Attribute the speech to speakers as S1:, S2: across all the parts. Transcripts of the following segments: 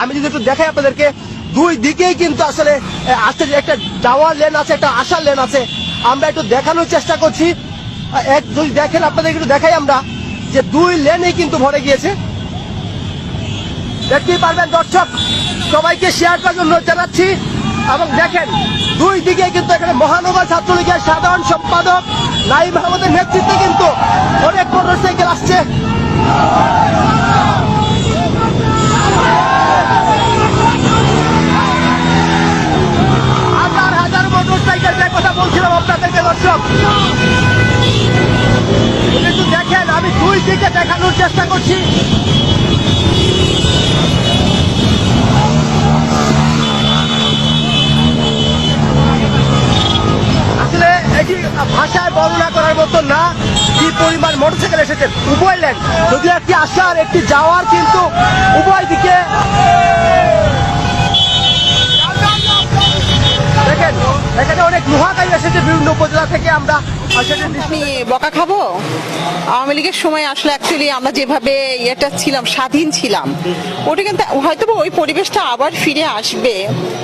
S1: আমি যদি একটু দেখাই আপনাদেরকে, দুই দিকেই কিন্তু আসলে আসতে একটা যাওয়ার লেন আছে, একটা আসার লেন আছে। আমরা একটু দেখানোর চেষ্টা করছি। এক, দুই, দেখেন আপনাদের একটু দেখাই আমরা যে দুই লেনেই কিন্তু ভরে গিয়েছে। দেখতেই পারবেন দর্শক, সবাইকে শেয়ার করার জন্য জানাচ্ছি। এবং দেখেন, দুই দিকে কিন্তু এখানে মহানগর ছাত্রলীগের সাধারণ সম্পাদক নাইম আহমদের নেতৃত্বে কিন্তু অনেক মোটরসাইকেল আসছে। একটু দেখেন, আমি দুই দিকে দেখানোর চেষ্টা করছি। আসলে এটি ভাষায় বর্ণনা করার মতো না, কি পরিমাণ মোটরসাইকেল এসেছে। উভয় লেন যদি একটি আসার একটি যাওয়ার, কিন্তু উভয় দিকে দেখেন এখানে অনেক এসেছে বিভিন্ন উপজেলা থেকে আমরা
S2: আমি বকা খাব? আওয়ামী লীগের সময় আসলে অ্যাকচুয়ালি আমরা যেভাবে ইয়েটা ছিলাম স্বাধীন ছিলাম ওটা কিন্তু হয়তো ওই পরিবেশটা আবার ফিরে আসবে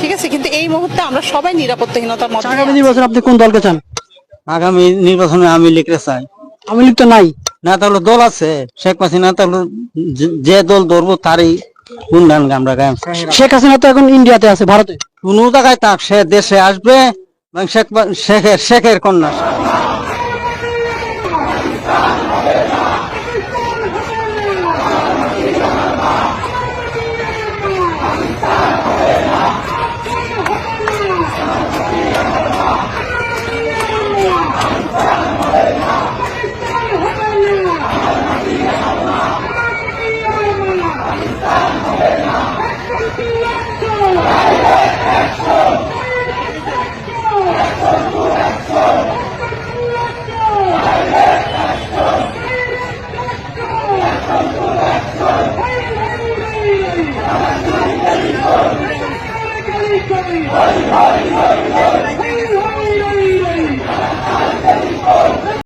S2: ঠিক আছে? কিন্তু এই মুহূর্তে আমরা সবাই নিরাপত্তাহীনতার মধ্যে
S3: আগামী নির্বাচন আপনি কোন দলকে চান?
S4: আগামী নির্বাচনে আমি লিখতে চাই।
S3: আওয়ামী লীগ তো নাই।
S4: না তাহলে দল আছে শেখ হাসিনা তাহলে যে- দল ধরবো তারই গুণগান আমরা গাইম।
S3: শেখ হাসিনা তো এখন ইন্ডিয়াতে আছে ভারতে।
S4: কোন জায়গায় তাক সে দেশে আসবে মানে শেখের শেখের কন্যা Action! Hare Hare Hare